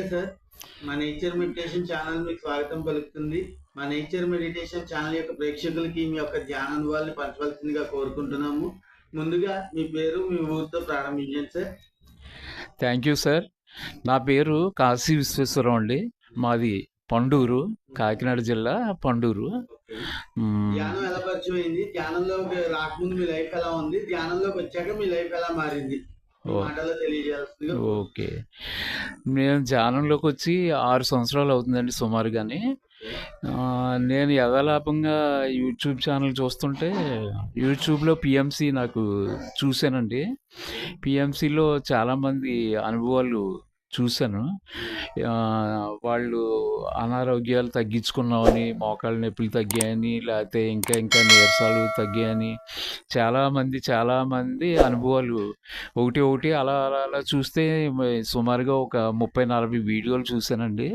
నమస్తే సార్. మా nature meditation channel మీకు స్వాగతం పలుకుతుంది. మా నేచర్ మెడిటేషన్ ఛానల్ యొక్క ప్రేక్షకులకి మీ యొక్క ధ్యానానుభవాన్ని పంచవలసిందిగా కోరుకుంటున్నాము. ముందుగా మీ పేరు మీ ఊరితో ప్రారంభించండి సార్. థ్యాంక్ యూ సార్ నా పేరు కాశీ విశ్వేశ్వరం అండి. మాది పండూరు కాకినాడ జిల్లా పండూరు. ధ్యానం ఎలా పరిచయం అయింది? ధ్యానంలోకి రాకముందు మీ లైఫ్ ఎలా ఉంది? ధ్యానంలోకి వచ్చాక మీ లైఫ్ ఎలా మారింది? ఓకే. నేను ధ్యానంలోకి వచ్చి ఆరు సంవత్సరాలు అవుతుందండి సుమారుగాని. నేను యథాలాపంగా యూట్యూబ్ ఛానల్ చూస్తుంటే యూట్యూబ్లో పిఎంసి నాకు చూశానండి. పిఎంసిలో చాలామంది అనుభవాలు చూశాను. వాళ్ళు అనారోగ్యాలు తగ్గించుకున్నామని మోకాళ్ళ నొప్పులు తగ్గాయని లేకపోతే ఇంకా ఇంకా నీరసాలు తగ్గాయని చాలామంది చాలామంది అనుభవాలు. ఒకటి ఒకటి అలా అలా అలా చూస్తే సుమారుగా ఒక ముప్పై నలభై వీడియోలు చూశానండి.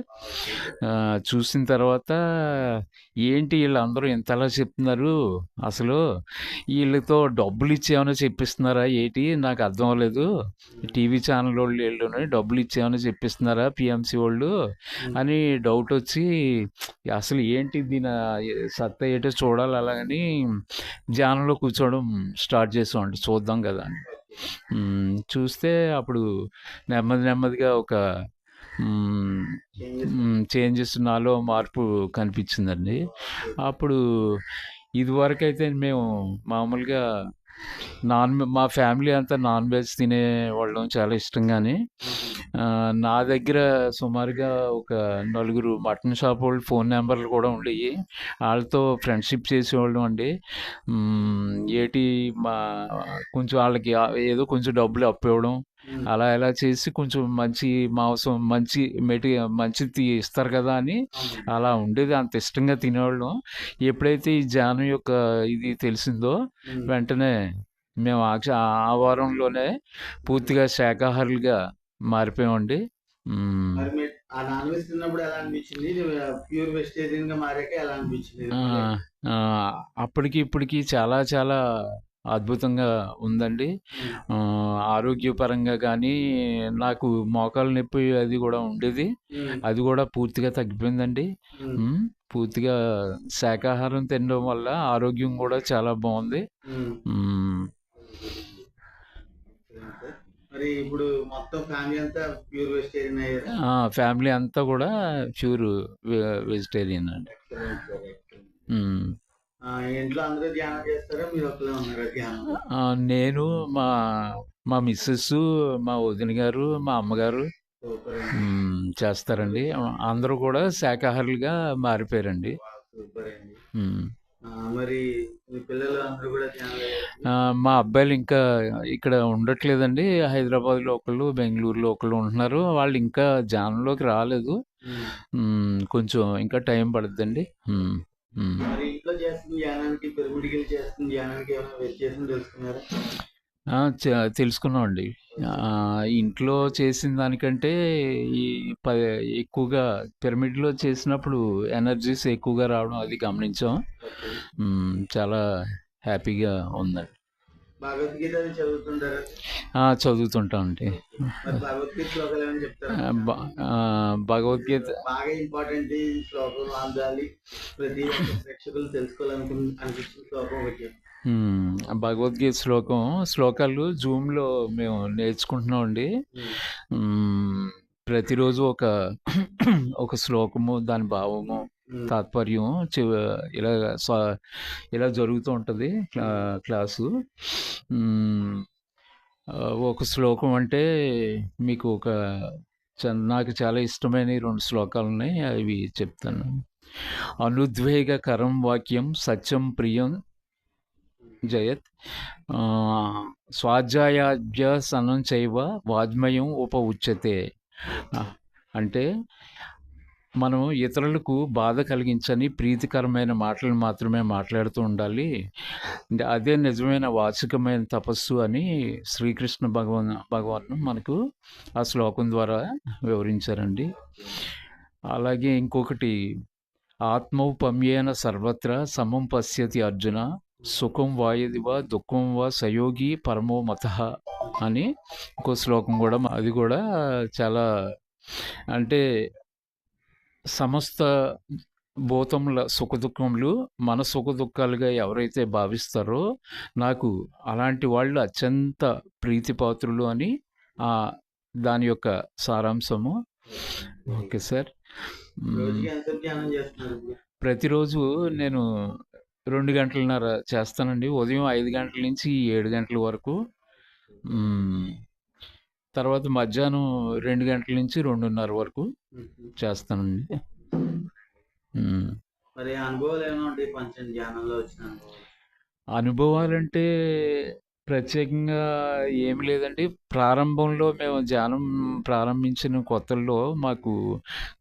చూసిన తర్వాత ఏంటి వీళ్ళందరూ ఇంతలా చెప్తున్నారు? అసలు వీళ్ళతో డబ్బులు ఇచ్చి ఏమైనా చెప్పిస్తున్నారా? ఏంటి? నాకు అర్థం అవ్వలేదు. టీవీ ఛానల్ వాళ్ళు వీళ్ళని డబ్బులు ఇచ్చి ఏమైనా చెప్పిస్తున్నారా పిఎంసి వాళ్ళు? అని డౌట్ వచ్చి అసలు ఏంటి దీని సత్తా ఏంటో చూడాలి అలాగని ధ్యానంలో కూర్చోవడం స్టార్ట్ చేసామండి చూద్దాం కదా అని. చూస్తే అప్పుడు నెమ్మది నెమ్మదిగా ఒక చేంజెస్. నాలో మార్పు కనిపించిందండి. అప్పుడు ఇదివరకు అయితే మేము మామూలుగా నాన్ మా ఫ్యామిలీ అంతా నాన్ వెజ్ తినేవాళ్ళం చాలా ఇష్టంగానే నా దగ్గర సుమారుగా ఒక నలుగురు మటన్ షాప్ వాళ్ళు ఫోన్ నెంబర్లు కూడా ఉండేవి వాళ్ళతో ఫ్రెండ్షిప్ చేసేవాళ్ళం అండి. ఏటి మా కొంచెం వాళ్ళకి ఏదో కొంచెం డబ్బులు అప్పు ఇవ్వడం అలా ఎలా చేసి కొంచెం మంచి మాంసం మంచి మెటీ మంచి తీ ఇస్తారు కదా అని అలా ఉండేది. అంత ఇష్టంగా తినేవాళ్ళం. ఎప్పుడైతే ఈ జానం యొక్క ఇది తెలిసిందో వెంటనే మేము ఆ వారంలోనే పూర్తిగా శాకాహారులుగా మారిపోయామండి. మ్మ్. మరి మీరు ఆ నాన్ వెజ్ తిన్నప్పుడు ఎలా అనిపించింది? ప్యూర్ వెజిటేరియన్గా మారాక ఎలా అనిపించింది? ఆ, ఆ, అప్పటికి ఇప్పటికి చాలా చాలా అద్భుతంగా ఉందండి. ఆరోగ్యపరంగా కానీ నాకు మోకాలు నొప్పి అది కూడా ఉండేది. అది కూడా పూర్తిగా తగ్గిపోయిందండి. పూర్తిగా శాకాహారం తినడం వల్ల ఆరోగ్యం కూడా చాలా బాగుంది. ఉమ్. మ్మ్. మరి ఇప్పుడు మొత్తం ఫ్యామిలీ అంతా ప్యూర్ వెజిటేరియన్ అయ్యారు? ఆ, ఫ్యామిలీ అంతా కూడా ప్యూర్ వెజిటేరియన్ అండి. ఇంట్లో అందరూ ధ్యానం చేస్తారా? మీరు ఉన్నారా ధ్యానం? నేను మా మా మిస్సెస్ మా వదిన గారు మా అమ్మగారు చేస్తారండి. అందరూ కూడా శాకాహారులుగా మారిపోయారండి. మరి మీ పిల్లలు అందరూ కూడా మా అబ్బాయిలు ఇంకా ఇక్కడ ఉండట్లేదండి. హైదరాబాద్లో ఒకళ్ళు బెంగళూరులో ఒకళ్ళు ఉంటున్నారు. వాళ్ళు ఇంకా జానంలోకి రాలేదు. కొంచెం ఇంకా టైం పడుతుందండి. మరి ఇంట్లో చేస్తున్న ధ్యానానికి పిరమిడికల్ చేస్తున్న ధ్యానానికి ఏమైనా వ్యత్యాసం తెలుసుకున్నారా? ఆ, చ- తెలుసుకున్నామండి. ఆ, ఇంట్లో చేసిన దానికంటే ఈ ఎక్కువగా పిరమిడ్లో చేసినప్పుడు ఎనర్జీస్ ఎక్కువగా రావడం అది గమనించాం. చాలా హ్యాపీగా ఉందండి. భగవద్గీత చదువుతుంటారా? ఆ, చదువుతుంటామండి మరి భగవద్గీత బాగా ఇంపార్టెంట్ శ్లోకం అందాలి ప్రతి ఒక్క ప్రేక్షకులు తెలుసుకోవాలనుకు అనిపించిన శ్లోకం ఒకటి చెప్పు. మ్మ్, భగవద్గీత శ్లోకం శ్లోకాలు జూమ్లో మేము నేర్చుకుంటున్నామండి మ్మ్, ప్రతిరోజు ఒక ఒక శ్లోకము దాని భావము తాత్పర్యం ఇలా ఇలా జరుగుతూ ఉంటుంది క్లా క్లాసు. ఒక శ్లోకం అంటే మీకు ఒక చ- నాకు చాలా ఇష్టమైన రెండు శ్లోకాలు ఉన్నాయి అవి చెప్తాను. అనుద్వేగకరం వాక్యం సత్యం ప్రియం జయత్. స్వాధ్యాయాభ్యాసనం చైవ వాజ్మయం ఉప ఉచ్యతే. అంటే మనం ఇతరులకు బాధ కలిగించని ప్రీతికరమైన మాటలు మాత్రమే మాట్లాడుతూ ఉండాలి. అదే నిజమైన వాచికమైన తపస్సు అని శ్రీకృష్ణ భగవాన్ భగవాన్ మనకు ఆ శ్లోకం ద్వారా వివరించారండి. అలాగే ఇంకొకటి ఆత్మౌపమ్యేన సర్వత్ర సమం పశ్యతి అర్జున సుఖం వాయది వా దుఃఖం వా సయోగి పరమో మత అని ఇంకో శ్లోకం కూడా అది కూడా చాలా అంటే సమస్త భూతముల సుఖదుఖములు మన సుఖదుఖాలుగా ఎవరైతే భావిస్తారో నాకు అలాంటి వాళ్ళు అత్యంత ప్రీతిపాత్రులు అని ఆ దాని యొక్క సారాంశము. Okay sir? ప్రతిరోజు నేను రెండు గంటలన్నర చేస్తానండి. ఉదయం ఐదు గంటల నుంచి ఏడు గంటల వరకు. తర్వాత మధ్యాహ్నం రెండు గంటల నుంచి రెండున్నర వరకు. చేస్తానండి. మరి అనుభవాలు ఏమైనా ఉంటాయి పంచం ధ్యానంలో వచ్చిన అనుభవాలు అనుభవాలంటే ప్రత్యేకంగా ఏమి లేదండి ప్రారంభంలో మేము ధ్యానం ప్రారంభించిన కొత్తల్లో మాకు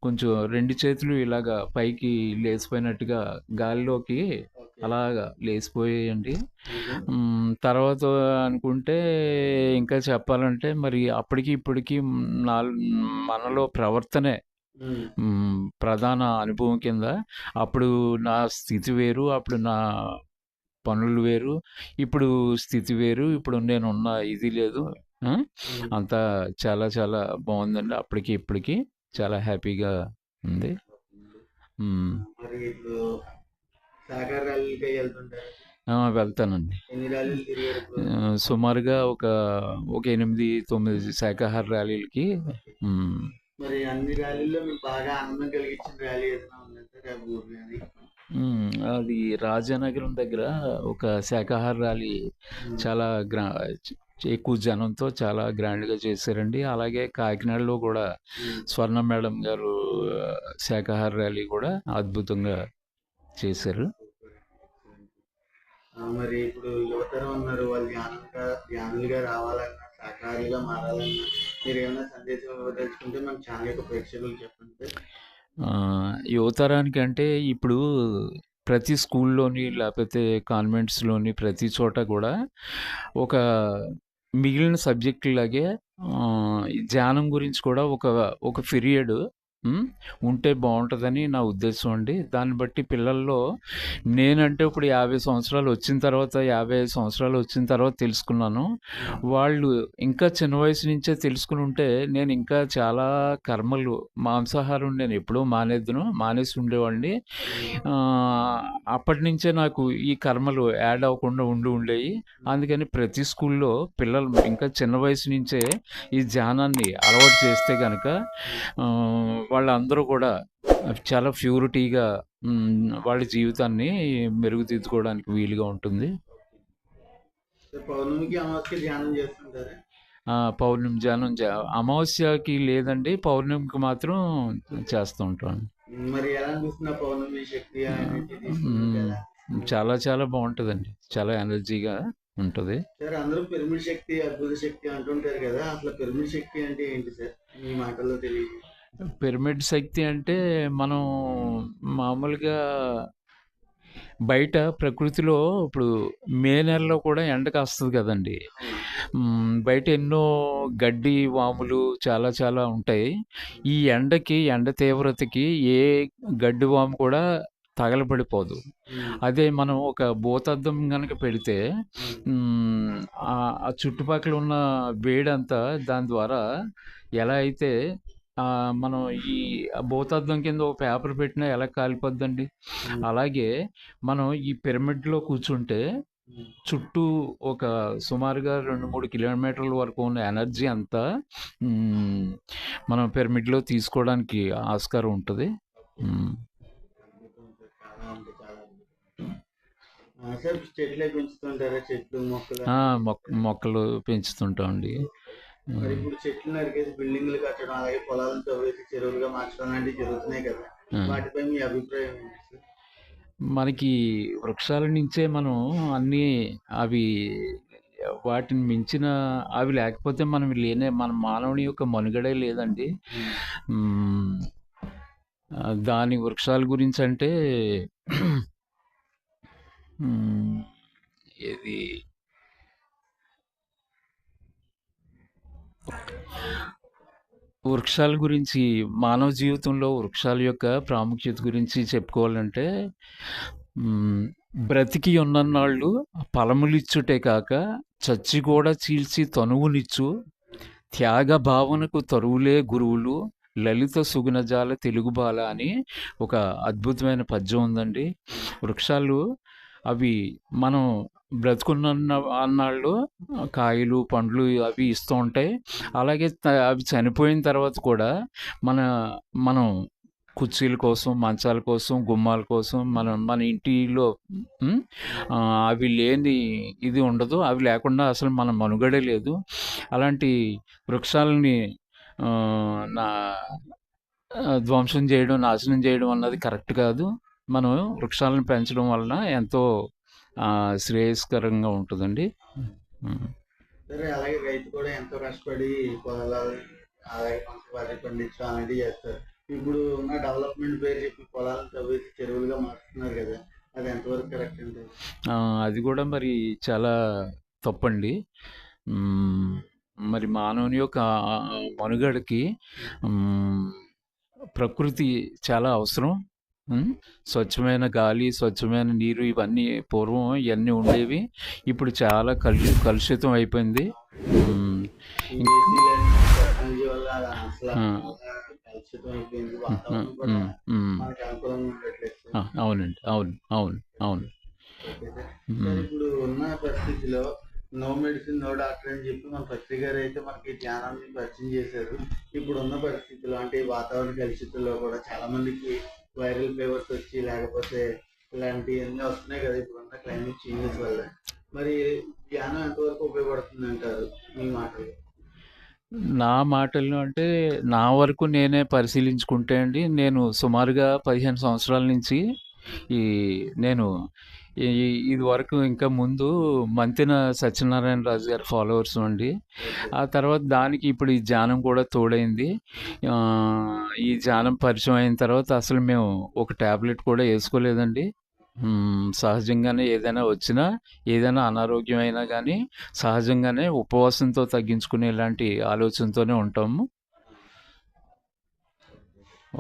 కొంచెం రెండు చేతులు ఇలాగా పైకి లేచిపోయినట్టుగా గాలిలోకి. అలాగా లేచిపోయాయండి తర్వాత అనుకుంటే ఇంకా చెప్పాలంటే మరి అప్పటికి ఇప్పటికి నా మనలో ప్రవర్తనే ప్రధాన అనుభవం కింద అప్పుడు నా స్థితి వేరు అప్పుడు నా పనులు వేరు ఇప్పుడు స్థితి వేరు ఇప్పుడు నేనున్న ఇది లేదు. అంతా చాలా చాలా బాగుందండి. అప్పటికి ఇప్పటికి చాలా హ్యాపీగా ఉంది. మరి ఇప్పుడు సహకార ర్యాలీలకి వెళ్తుంటారు. ఆ, వెళ్తానండి. సుమారుగా ఒక ఒక ఎనిమిది తొమ్మిది శాఖాహార ర్యాలీలకి మ్, మరి అన్ని ర్యాలీల్లో మీకు బాగా ఆనందం కలిగించిన ర్యాలీ అది రాజానగరం దగ్గర ఒక శాఖాహార ర్యాలీ చాలా గ్రా ఎక్కువ జనంతో చాలా గ్రాండ్గా చేశారండి. అలాగే కాకినాడలో కూడా స్వర్ణ మేడం గారు శాఖాహార ర్యాలీ కూడా అద్భుతంగా చేశారు మరి ఇప్పుడు యువతరం ఉన్నారు వాళ్ళు ధ్యానంగా ధ్యానులుగా రావాలన్నా శాఖాహారులుగా మారాలన్నా మీరు ఏమైనా సందేశం ఇవ్వదలుచుకుంటే మన ఛానల్ యొక్క ప్రేక్షకులు చెప్పండి సార్. ఆ, యువతరానికి అంటే ఇప్పుడు ప్రతి స్కూల్లోని లేకపోతే కాన్వెంట్స్లోని ప్రతి చోట కూడా ఒక మిగిలిన సబ్జెక్టులాగే ధ్యానం గురించి కూడా ఒక ఒక పీరియడ్ ఉంటే బాగుంటుందని నా ఉద్దేశం అండి. దాన్ని బట్టి పిల్లల్లో నేనంటే ఇప్పుడు యాభై సంవత్సరాలు వచ్చిన తర్వాత యాభై ఐదు సంవత్సరాలు వచ్చిన తర్వాత తెలుసుకున్నాను. వాళ్ళు ఇంకా చిన్న వయసు నుంచే తెలుసుకుని ఉంటే నేను ఇంకా చాలా కర్మలు మాంసాహారం నేను ఎప్పుడూ మానేద్దును మానేసి ఉండేవాడిని. అప్పటి నుంచే నాకు ఈ కర్మలు యాడ్ అవ్వకుండా ఉండి ఉండేవి అందుకని ప్రతి స్కూల్లో పిల్లలు ఇంకా చిన్న వయసు నుంచే ఈ ధ్యానాన్ని అలవాటు చేస్తే కనుక వాళ్ళందరూ కూడా చాలా ప్యూరిటీగా వాళ్ళ జీవితాన్ని మెరుగుదిద్దుకోవడానికి వీలుగా ఉంటుంది. సార్, పౌర్ణమికి అమావాస్యకి ధ్యానం చేస్తుంటారా? ఆ, పౌర్ణమి ధ్యానం అమావాస్యకి లేదండి పౌర్ణమికి మాత్రం చేస్తూ ఉంటాను మరి ఎలా పౌర్ణమి శక్తి? చాలా చాలా బాగుంటుందండి. చాలా ఎనర్జీగా ఉంటుంది. సార్ అందరూ పిరమిడ్ శక్తి అద్భుత శక్తి అంటుంటారు కదా అసలు పిరమిడ్ శక్తి అంటే ఏంటి సార్? మీ మాటల్లో తెలియదు. పిరమిడ్ శక్తి అంటే మనం మామూలుగా బయట ప్రకృతిలో ఇప్పుడు మే నెలలో కూడా ఎండ కాస్తుంది కదండి. బయట ఎన్నో గడ్డి వాములు చాలా చాలా ఉంటాయి. ఈ ఎండకి ఎండ తీవ్రతకి ఏ గడ్డి వాము కూడా తగలబడిపోదు. అదే మనం ఒక భూతద్దం కనుక పెడితే ఆ చుట్టుపక్కల ఉన్న వేడంతా దాని ద్వారా ఎలా అయితే మనం ఈ భూతద్దం కింద ఒక పేపర్ పెట్టినా ఎలా కాలిపోద్దండి? అలాగే మనం ఈ పిరమిడ్లో కూర్చుంటే చుట్టూ ఒక సుమారుగా రెండు మూడు కిలోమీటర్ల వరకు ఉన్న ఎనర్జీ అంతా మనం పిరమిడ్లో తీసుకోవడానికి ఆస్కారం ఉంటుంది. మొక్కలు మొక్కలు పెంచుతుంటామండి. మరి ఇప్పుడు చెట్లు నరికేసి బిల్డింగ్లు కట్టడం అలాగే పొలాలను తవ్వేసి చెరువులుగా మార్చడం లాంటివి జరుగుతున్నాయి కదా. వాటిపై మీ అభిప్రాయం ఏంటి మనకి వృక్షాల నుంచే మనం అన్నీ అవి వాటిని మించిన అవి లేకపోతే మనం లేనే మన మానవుని యొక్క మనుగడే లేదండి. దాని వృక్షాల గురించి అంటే ఇది వృక్షాల గురించి మానవ జీవితంలో వృక్షాల యొక్క ప్రాముఖ్యత గురించి చెప్పుకోవాలంటే బ్రతికి ఉన్నన్నాళ్ళు ఫలములిచ్చుటే కాక చచ్చి కూడా చీల్చి తనువునిచ్చు త్యాగ భావనకు తరువులే గురువులు లలిత సుగుణజాల తెలుగు బాల అని ఒక అద్భుతమైన పద్యం ఉందండి. వృక్షాలు అవి మనం బ్రతుకున్న అన్నాళ్ళు కాయలు పండ్లు అవి ఇస్తూ ఉంటాయి. అలాగే అవి చనిపోయిన తర్వాత కూడా మన మనం కుర్చీల కోసం మంచాల కోసం గుమ్మాల కోసం మనం మన ఇంటిలో అవి లేని ఇది ఉండదు. అవి లేకుండా అసలు మన మనుగడే లేదు. అలాంటి వృక్షాలని నా ధ్వంసం చేయడం నాశనం చేయడం అన్నది కరెక్ట్ కాదు. మనం వృక్షాలను పెంచడం వలన ఎంతో శ్రేయస్కరంగా ఉంటుందండి. అలాగే రైతు కూడా ఎంతో కష్టపడి పొలాలు అలాగే పండించడం అనేది చేస్తారు. ఇప్పుడు ఉన్న డెవలప్మెంట్ పేరు చెప్పి పొలాలను తవ్వేసి చెరువులుగా మారుస్తున్నారు కదా అది ఎంతవరకు కరెక్ట్ అండి? అది కూడా మరి చాలా తప్పండి. మరి మానవుని యొక్క మనుగడకి ప్రకృతి చాలా అవసరం. స్వచ్ఛమైన గాలి స్వచ్ఛమైన నీరు ఇవన్నీ పూర్వం ఇవన్నీ ఉండేవి. ఇప్పుడు చాలా కలు కలుషితం అయిపోయింది. అవునండి అవును అవును అవును. ఇప్పుడు ఉన్న పరిస్థితిలో నో మెడిసిన్ నో డాక్టర్ అని చెప్పి మన పత్రి గారు అయితే మనకి ధ్యానాన్ని పరిచయం చేశారు. ఇప్పుడు ఉన్న పరిస్థితుల్లో అంటే ఈ వాతావరణ పరిస్థితుల్లో కూడా చాలా మందికి వైరల్ ఫీవర్స్ వచ్చి లేకపోతే ఇలాంటివి అన్నీ వస్తున్నాయి కదా ఇప్పుడున్న క్లైమేట్ చేంజెస్ వల్ల. మరి ధ్యానం ఎంతవరకు ఉపయోగపడుతుంది అంటారు మీ మాటలు? నా మాటల్లో అంటే నా వరకు నేనే పరిశీలించుకుంటే అండి నేను సుమారుగా పదిహేను సంవత్సరాల నుంచి ఈ నేను ఇది వరకు ఇంకా ముందు మంతిన సత్యనారాయణ రాజు గారి ఫాలోవర్స్ అండి ఆ తర్వాత దానికి ఇప్పుడు ఈ జానం కూడా తోడైంది. ఈ జానం పరిచయం అయిన తర్వాత అసలు మేము ఒక ట్యాబ్లెట్ కూడా వేసుకోలేదండి. సహజంగానే ఏదైనా వచ్చినా ఏదైనా అనారోగ్యం అయినా కానీ సహజంగానే ఉపవాసంతో తగ్గించుకునే ఇలాంటి ఆలోచనతోనే ఉంటాము.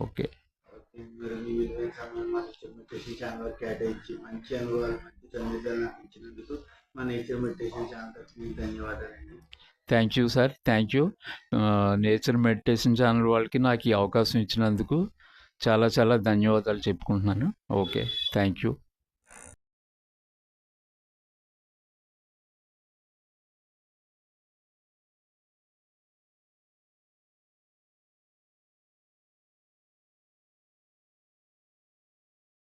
ఓకే, మీరు మీ విలువైన సమయం మా మెడిటేషన్ ఛానల్ కేటాయించి మంచి అనుభవాలు మంచి సందేశాలు ఇచ్చినందుకు మన నేచర్ మెడిటేషన్ ఛానల్ మీకు ధన్యవాదాలండి. Thank you sir thank you nature meditation channel వాళ్ళకి నాకు ఈ అవకాశం ఇచ్చినందుకు చాలా చాలా ధన్యవాదాలు చెప్పుకుంటున్నాను. Okay thank you